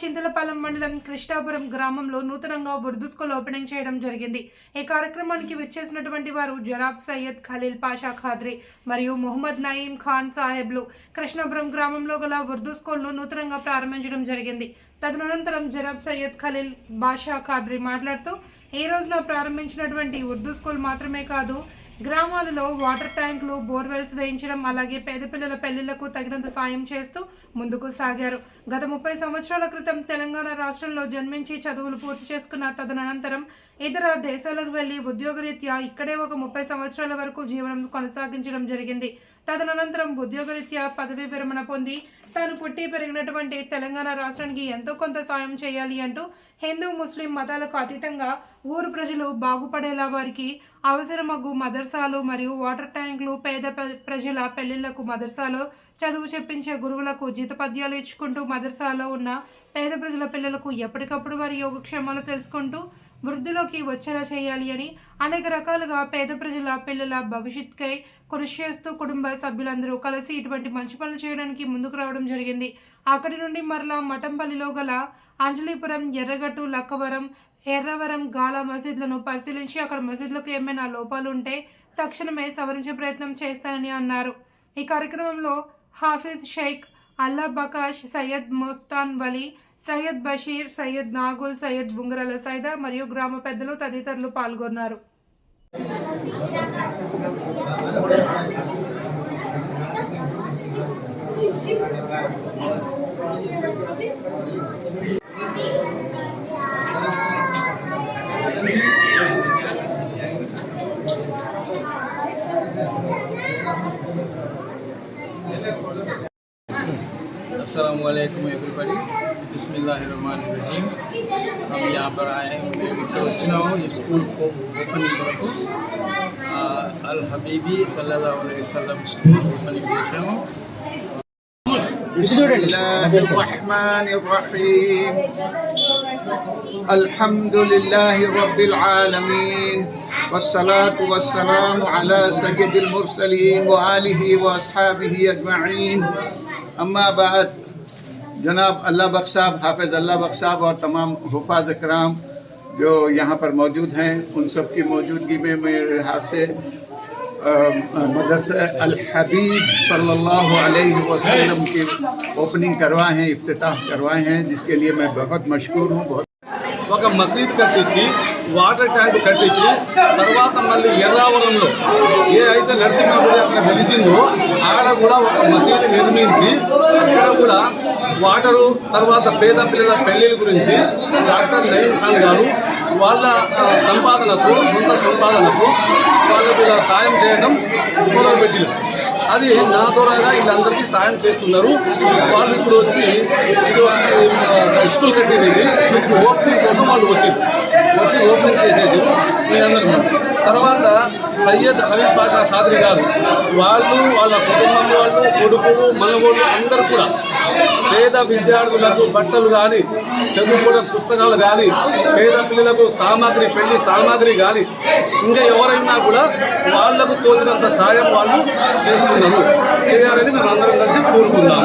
చింతలపాలెం మండలం కృష్ణాపురం గ్రామంలో నూతనంగా ఉర్దూ స్కూల్ ఓపెనింగ్ చేయడం జరిగింది. ఈ కార్యక్రమానికి విచ్చేసినటువంటి వారు జనాబ్ సయ్యద్ ఖలీల్ పాషా ఖాద్రీ మరియు మొహమ్మద్ నయీం ఖాన్ సాహెబ్లు. కృష్ణాపురం గ్రామంలో గల ఉర్దూ స్కూల్ను నూతనంగా ప్రారంభించడం జరిగింది. తదనంతరం జనాబ్ సయ్యద్ ఖలీల్ బాషా ఖాద్రీ మాట్లాడుతూ ఈ రోజున ప్రారంభించినటువంటి ఉర్దూ స్కూల్ మాత్రమే కాదు గ్రామాలలో వాటర్ ట్యాంకులు బోర్వెల్స్ వేయించడం అలాగే పేద పిల్లల పెళ్ళిళ్ళకు తగినంత సాయం చేస్తూ ముందుకు సాగారు. గత ముప్పై సంవత్సరాల క్రితం తెలంగాణ రాష్ట్రంలో జన్మించి చదువులు పూర్తి చేసుకున్న తదనంతరం ఇతర దేశాలకు వెళ్ళి ఉద్యోగరీత్యా ఇక్కడే ఒక ముప్పై సంవత్సరాల వరకు జీవనం కొనసాగించడం జరిగింది. తదనంతరం ఉద్యోగరీత్యా పదవీ విరమణ పొంది తాను పుట్టి పెరిగినటువంటి తెలంగాణ రాష్ట్రానికి ఎంతో కొంత సాయం చేయాలి అంటూ హిందూ ముస్లిం మతాలకు అతీతంగా ఊరు ప్రజలు బాగుపడేలా వారికి అవసరమగు మదర్సాలు మరియు వాటర్ ట్యాంకులు పేద ప్ర- ప్రజల పెళ్ళిళ్ళకు మదర్సాలో చదువు చెప్పించే గురువులకు జీతపద్యాలు ఇచ్చుకుంటూ మదర్సాలో ఉన్న పేద ప్రజల పిల్లలకు ఎప్పటికప్పుడు వారి యోగక్షేమాలు తెలుసుకుంటూ వృద్ధిలోకి వచ్చేలా చేయాలి అని అనేక రకాలుగా పేద ప్రజల పిల్లల భవిష్యత్కై కృషి చేస్తూ కుటుంబ సభ్యులందరూ కలిసి ఇటువంటి మంచి పనులు చేయడానికి ముందుకు రావడం జరిగింది. అక్కడి నుండి మరలా మఠంపల్లిలో గల అంజలీపురం ఎర్రగట్టు లక్కవరం ఎర్రవరం గాల మసీదులను పరిశీలించి అక్కడ మసీదులకు ఏమైనా లోపాలు ఉంటే తక్షణమే సవరించే ప్రయత్నం చేస్తానని అన్నారు. ఈ కార్యక్రమంలో హాఫీజ్ షేక్ అల్లా బకాష్ సయ్యద్ మోస్తాన్ వలీ సయ్యద్ బషీర్ సయ్యద్ నాగుల్ సయ్యద్ బుంగరాల సైదా మరియు గ్రామ పెద్దలు తదితరులు పాల్గొన్నారు Assalamualaikum everybody. बिस्मिल्लाहिर्रहमानिर्रहीम हम यहाँ पर आए हैं मैं ఇక్కడ వచ్చినాము ఈ స్కూల్ ఓపెనింగ్ కొరకు ఆ, అల్ హబీబీ సల్లల్లాహు అలైహి వసల్లం స్కూల్ ఓపెనింగ్ చేశాము بسم الله الرحمن الرحيم الحمد لله رب العالمين والصلاة والسلام على سيد المرسلين وآله وأصحابه أجمعين أما بعد जनाब अल्लाह बख्श साहब हाफिज़ अल्लाह बख्श साहब और तमाम हुफाज कराम जो यहाँ पर मौजूद हैं उन सब की मौजूदगी में मेरे हाथ से मदरसा अल हबीब सल्लल्लाहु अलैहि वसल्लम की ओपनिंग करवाए हैं इफ्तिताह करवाए हैं जिसके लिए मैं बहुत मशहूर हूँ बहुत ఒక మసీద్ కట్టించి వాటర్ ట్యాంక్ కట్టించి తర్వాత మళ్ళీ ఎర్రావరంలో ఏ అయితే నరసింహగుడి అక్కడ వెలిసిందో ఆడ కూడా ఒక మసీదు నిర్మించి అక్కడ కూడా వాటరు తర్వాత పేద పిల్లల పెళ్ళిళ్ళ గురించి డాక్టర్ నయీం ఖాన్ గారు వాళ్ళ సంపాదనకు సొంత సంపాదనకు వాళ్ళకు ఇలా సాయం చేయడం మొదలుపెట్టింది అది నా ద్వారాగా వీళ్ళందరికీ సాయం చేస్తున్నారు. వాళ్ళు ఇప్పుడు వచ్చి ఇది స్కూల్ కట్టింది. ఇది మీకు ఓపెనింగ్ కోసం వాళ్ళు వచ్చారు. వచ్చి ఓపెనింగ్ చేసేసి మీరందరూ తర్వాత సయ్యద్ ఖలీల్ పాషా ఖాద్రి గారు వాళ్ళు వాళ్ళ కుటుంబం వాళ్ళు కొడుకులు మనవోళ్ళు అందరూ కూడా పేద విద్యార్థులకు బట్టలు కానీ చదువుకునే పుస్తకాలు కానీ పేద పిల్లలకు సామాగ్రి పెళ్ళి సామాగ్రి కానీ ఇంకా ఎవరైనా కూడా వాళ్ళకు తోచినంత సాయం వాళ్ళు చేస్తున్నారు. చేయాలని మేము అందరం కలిసి కోరుకుందాం.